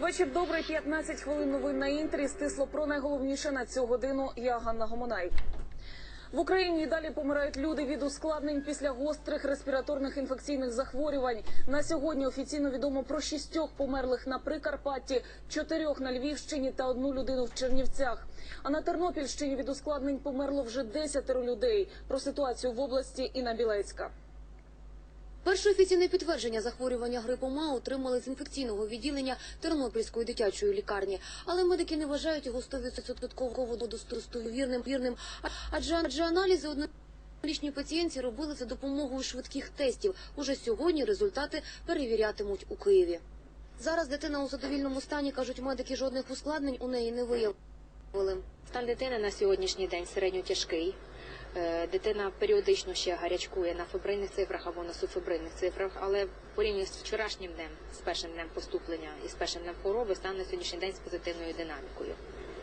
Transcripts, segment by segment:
Вечір добрий, 15 хвилин новин на інтері. Стисло про найголовніше на цю годину. Я Ганна Гомонай. В Україні далі помирають люди від ускладнень після гострих респіраторних інфекційних захворювань. На сьогодні офіційно відомо про шістьох померлих на Прикарпатті, чотирьох на Львівщині та одну людину в Чернівцях. А на Тернопільщині від ускладнень померло вже десятеро людей. Про ситуацію в області Інна Білецька. Перше офіційне підтвердження захворювання грипом А отримали з інфекційного відділення Тернопільської дитячої лікарні, але медики не вважають його 100% достовірним, вірним, адже, адже аналізи однолічній пацієнтці робили за допомогою швидких тестів. Уже сьогодні результати перевірятимуть у Києві. Зараз дитина у задовільному стані, кажуть медики, жодних ускладнень у неї не виявили. Стан дитини на сьогоднішній день середньо тяжкий. Дитина періодично ще гарячкує на фебрильних цифрах або на субфебрильних цифрах, але порівняно з вчорашнім днем, з першим днем поступлення і з першим днем хвороби, стан на сьогоднішній день з позитивною динамікою.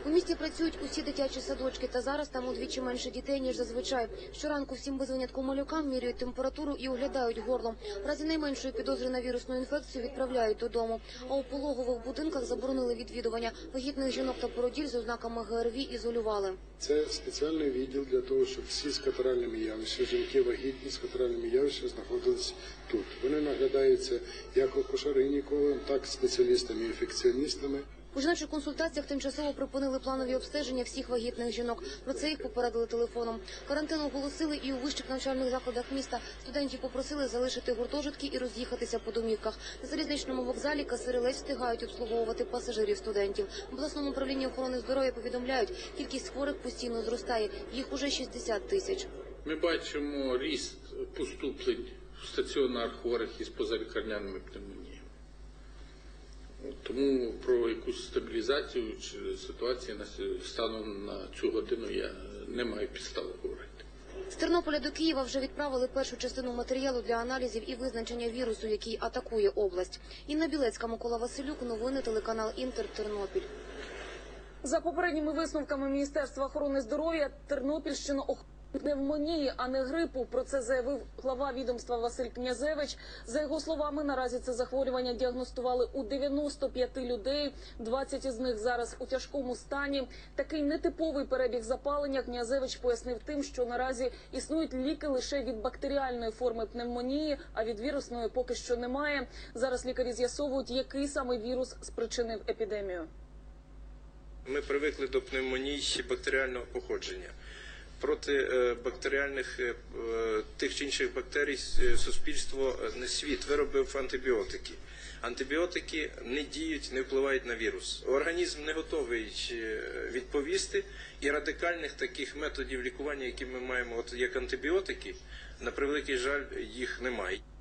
У місті працюють усі дитячі садочки, та зараз там удвічі менше дітей, ніж зазвичай. Щоранку всім без малюкам міряють температуру і оглядають горло. В разі найменшої підозри на вірусну інфекцію відправляють додому. А у пологових будинках заборонили відвідування. Вагітних жінок та породіль з ознаками ГРВІ ізолювали. Це спеціальний відділ для того, щоб всі з катаральними явищами, жінки вагітні з катаральними явищами знаходились тут. Вони наглядаються як акушер-гінекологом, так і спеціалістами, інфекціоністами. У жіночих консультаціях тимчасово припинили планові обстеження всіх вагітних жінок. Про це їх попередили телефоном. Карантин оголосили і у вищих навчальних закладах міста. Студентів попросили залишити гуртожитки і роз'їхатися по домівках. На залізничному вокзалі касири ледь встигають обслуговувати пасажирів студентів. В обласному управлінні охорони здоров'я повідомляють, кількість хворих постійно зростає. Їх уже 60 тисяч. Ми бачимо ріст поступлень в стаціонар хворих із позалікарняними пневмоніями. Тому про якусь стабілізацію чи ситуацію на станом на цю годину я не маю підстави говорити. З Тернополя до Києва вже відправили першу частину матеріалу для аналізів і визначення вірусу, який атакує область. Інна Білецька, Микола Василюк, новини телеканал Інтер, Тернопіль. За попередніми висновками Міністерства охорони здоров'я Тернопільщина охоплює пневмонії, а не грипу. Про це заявив глава відомства Василь Князевич. За його словами, наразі це захворювання діагностували у 95 людей. 20 із них зараз у тяжкому стані. Такий нетиповий перебіг запалення Князевич пояснив тим, що наразі існують ліки лише від бактеріальної форми пневмонії, а від вірусної поки що немає. Зараз лікарі з'ясовують, який саме вірус спричинив епідемію. Ми привикли до пневмоній бактеріального походження. Проти е, бактеріальних е, е, тих чи інших бактерій суспільство не світ виробив антибіотики. Антибіотики не діють, не впливають на вірус. Організм не готовий відповісти, і радикальних таких методів лікування, які ми маємо, от як антибіотики, на превеликий жаль, їх немає.